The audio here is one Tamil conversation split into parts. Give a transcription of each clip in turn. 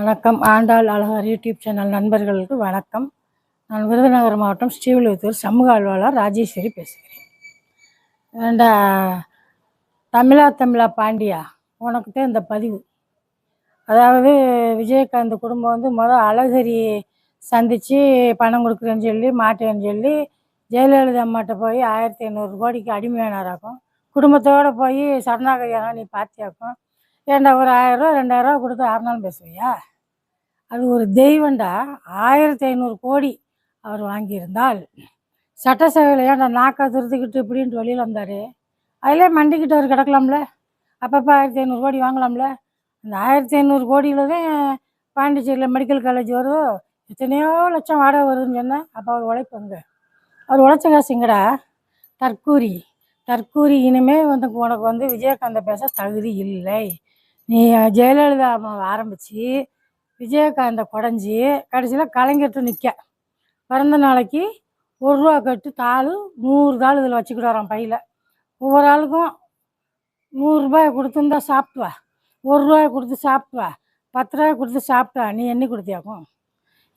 வணக்கம். ஆண்டாள் அழகர் யூடியூப் சேனல் நண்பர்களுக்கு வணக்கம். நான் விருதுநகர் மாவட்டம் ஸ்ரீவில்லிபுத்தூர் சமூக ஆழ்வாளர் ராஜேஸ்வரி பேசுகிறேன். ஏண்டா தமிழா தமிழா பாண்டியா? உனக்கு தான் இந்த பதிவு. அதாவது விஜயகாந்த் குடும்பம் வந்து முதல் அழகரி சந்தித்து பணம் கொடுக்குறேன்னு சொல்லி மாட்டேன்னு சொல்லி ஜெயலலிதா அம்மாட்ட போய் ஆயிரத்தி ஐநூறு கோடிக்கு அடிமையானாராக்கும். குடும்பத்தோடு போய் சரணாகதியான நீ பார்த்தியாக்கும் ஏண்டா ஒரு ஆயிரரூவா ரெண்டாயிரரூவா கொடுத்து ஆறுநாளும் பேசுவியா? அது ஒரு தெய்வம்டா. ஆயிரத்தி ஐநூறு கோடி அவர் வாங்கியிருந்தால். சட்டசபையில் ஏன்டா நாக்கா திருத்துக்கிட்டு இப்படின்ட்டு வெளியில் வந்தார்? அதிலே மண்டிக்கிட்டு அவர் கிடக்கலாம்ல? அப்பப்போ ஆயிரத்தி ஐநூறு கோடி வாங்கலாம்ல? அந்த ஆயிரத்தி ஐநூறு கோடியில் தான் பாண்டிச்சேரியில் மெடிக்கல் காலேஜ் வருதோ? எத்தனையோ லட்சம் வாடகை வருதுன்னு சொன்னேன் அப்போ அவர் உழைப்பு அங்கே அவர் உழைச்ச காசு எங்கடா? தற்கூரி. தற்கூரி இனிமே வந்து உனக்கு வந்து விஜயகாந்தை பேச தகுதி இல்லை. நீ ஜெயலலிதா ஆரம்பித்து விஜயகாந்தை குடஞ்சி கடைசியில் கலைஞர்கிட்ட நிற்க பிறந்த நாளைக்கு ஒரு ரூபா கட்டு தாள் நூறு தாள் இதில் வச்சுக்கிட்டு வரான் பையில். ஒவ்வொரு ஆளுக்கும் நூறுரூபாய் கொடுத்துருந்தா சாப்பிட்டு வா ஒரு ரூபாய் கொடுத்து சாப்பிட்டு வா பத்து ரூபாய் கொடுத்து சாப்பிட்டா நீ எண்ணி கொடுத்தியாக்கும்.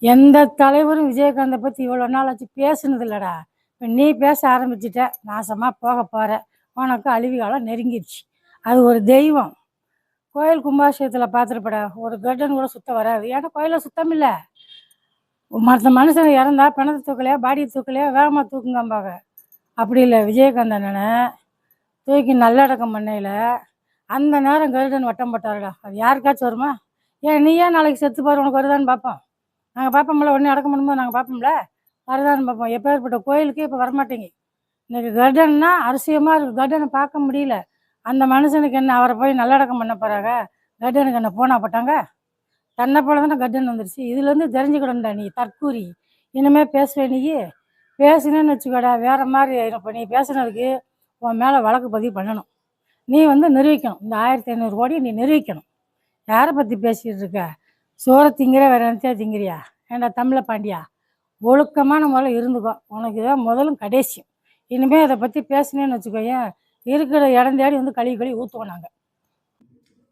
எந்த தலைவரும் விஜயகாந்தை பற்றி இவ்வளோ நாள் ஆச்சு பேசுனது இல்லைடா. இப்போ நீ பேச ஆரம்பிச்சிட்ட. நாசமாக போக போகிற உனக்கு அழிவு காலம் நெருங்கிடுச்சு அது ஒரு தெய்வம். கோயில் கும்பாபிஷேகத்தில் பார்த்துருப்படா. ஒரு கர்டன் கூட சுத்தம் வராது. ஏன்னா கோயிலில் சுத்தம் இல்லை மற்ற மனுஷங்க இறந்தா பிணத்தை தூக்கலையா பாடியை தூக்கலையா வேகமாக தூக்குங்கம்பாங்க. அப்படி இல்லை விஜயகாந்த் அண்ணனை தூக்கி நல்லடக்கம் பண்ணையில் அந்த நேரம் கருடன் வட்டம் போட்டாருடா. அது யாருக்காச்சும் வருமா? ஏன் நீ ஏன் நாளைக்கு செத்து பாரு உனக்கு வருதான்னு பார்ப்போம். நாங்கள் பார்ப்போம்ல உடனே அடக்கம் பண்ணும்போது நாங்கள் பார்ப்போம்ல? வருதான்னு பார்ப்போம். எப்பேற்பட்ட கோயிலுக்கே இப்போ வரமாட்டேங்க. இன்னைக்கு கர்டன்னா அரிசியமாக இருக்குது கர்டனை பார்க்க முடியல. அந்த மனுஷனுக்கு என்ன அவரை போய் நல்லடக்கம் பண்ண போகிறாங்க கர்டனுக்கு என்ன போனா போட்டாங்க? தன்னை போல தானே கட்டன் வந்துருச்சு. இதுலேருந்து தெரிஞ்சுக்கிடண்டா நீ தற்கூரி. இனிமேல் பேசுவே நீ. பேசுனேன்னு வச்சுக்கோடா வேறு மாதிரி இப்போ நீ பேசுனதுக்கு உன் மேலே வழக்கு பதிவு பண்ணணும். நீ வந்து நிரூபிக்கணும். இந்த ஆயிரத்தி ஐநூறு கோடி நீ நிரூபிக்கணும். யாரை பற்றி பேசிகிட்டு இருக்க? சோற திங்கிற வேற என்னத்தையா திங்கிறியா? ஏண்டா தமிழ பாண்டியா? ஒழுக்கமான முறையில் இருந்துக்கோ. உனக்கு இதான் முதலும் கடைசியும் இனிமேல் அதை பற்றி பேசுனேன்னு வச்சுக்கோயேன் இருக்கிற இடம் தேடி வந்து கழுவி கழுவி ஊற்றுவோம் நாங்கள்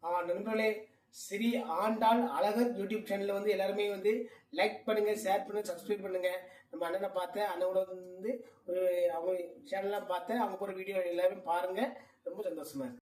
ஆ நண்பர்களே ஸ்ரீ ஆண்டாள் அழகர் யூடியூப் சேனலில் வந்து எல்லாருமே வந்து லைக் பண்ணுங்கள் ஷேர் பண்ணுங்கள் சப்ஸ்கிரைப் பண்ணுங்கள் நம்ம அண்ணனை பார்த்தேன் அண்ணனோட வந்து ஒரு அவங்க சேனல்லாம் பார்த்தேன் அவங்க போகிற வீடியோ எல்லாருமே பாருங்கள் ரொம்ப சந்தோஷமாக இருக்குது